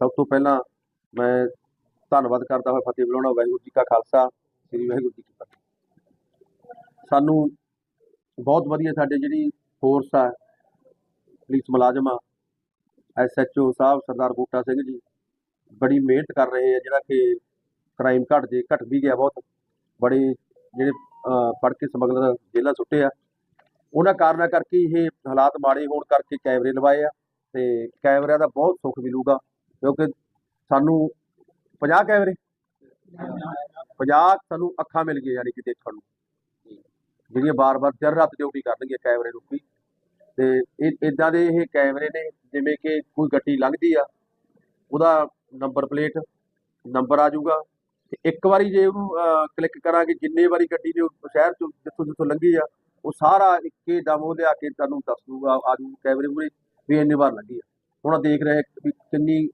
ਸਭ ਤੋਂ ਪਹਿਲਾਂ ਮੈਂ ਧੰਨਵਾਦ ਕਰਦਾ ਹਾਂ ਫਤਿਹ ਬੁਲਾਉਣਾ, ਵਾਹਿਗੁਰੂ ਜੀ ਕਾ ਖਾਲਸਾ, ਸ੍ਰੀ ਵਾਹਿਗੁਰੂ ਜੀ ਕੀ ਫਤਿਹ। ਸਾਨੂੰ ਬਹੁਤ ਵਧੀਆ ਸਾਡੇ ਜਿਹੜੀ ਫੋਰਸ ਆ, ਪੁਲਿਸ ਮੁਲਾਜ਼ਮ ਆ ਐਸਐਚਓ ਸਾਹਿਬ, ਸਰਦਾਰ ਬੂਟਾ ਸਿੰਘ ਜੀ, ਬੜੀ ਮਿਹਨਤ ਕਰ ਰਹੇ ਆ ਜਿਹੜਾ ਕਿ ਕ੍ਰਾਈਮ ਘਟ ਜੇ, ਘਟ ਵੀ ਗਿਆ ਬਹੁਤ। ਬੜੇ ਜਿਹੜੇ ਫੜ ਕੇ ਸਮਗਲਰ ਜੇਲ੍ਹਾਂ ਸੁੱਟੇ ਆ। ਉਹਨਾਂ ਕਾਰਨਾਂ ਕਰਕੇ ਇਹ ਹਾਲਾਤ ਮਾੜੇ ਹੋਣ ਕਰਕੇ ਕੈਮਰੇ ਲਵਾਏ ਆ ਤੇ ਕੈਮਰਿਆਂ ਦਾ ਬਹੁਤ ਸੁੱਖ ਮਿਲੂਗਾ। ਕਿਉਂਕਿ ਸਾਨੂੰ 50 ਕੈਮਰੇ 50 ਸਾਨੂੰ ਅੱਖਾਂ ਮਿਲ ਗਈਆਂ ਯਾਨੀ ਕਿ ਦੇਖਣ ਨੂੰ। ਜਿਹੜੀਆਂ ਬਾਰ-ਬਾਰ ਚਿਰ ਰਾਤ ਡਿਊਟੀ ਕਰਨਗੀਆਂ ਕੈਮਰੇ ਰੂਪੀ ਤੇ ਇਹ ਇਦਾਂ ਦੇ ਇਹ ਕੈਮਰੇ ਨੇ, ਜਿਵੇਂ ਕਿ ਕੋਈ ਗੱਡੀ ਲੰਘਦੀ ਆ, ਉਹਦਾ ਨੰਬਰ ਪਲੇਟ, ਨੰਬਰ ਆ ਜਾਊਗਾ। ਤੇ ਇੱਕ ਵਾਰੀ ਜੇ ਉਹਨੂੰ ਕਲਿੱਕ ਕਰਾਂਗੇ, ਜਿੰਨੇ ਵਾਰੀ ਗੱਡੀ ਨੇ ਸ਼ਹਿਰ ਚੋਂ ਜਿੱਥੋਂ ਜਿੱਥੋਂ ਲੰਘੀ ਆ, ਉਹ ਸਾਰਾ ਇੱਕੇ ਦਮ ਉਹ ਲਿਆ ਕੇ ਤੁਹਾਨੂੰ ਦੱਸ ਦੂਗਾ ਆ ਜੂ ਕੈਮਰੇ ਪੂਰੇ, ਵੀ ਇੰਨੀ ਵਾਰ ਲੱਗੀ ਆ। ਹੁਣ ਦੇਖ ਰਹੇ ਵੀ ਕਿੰਨੀ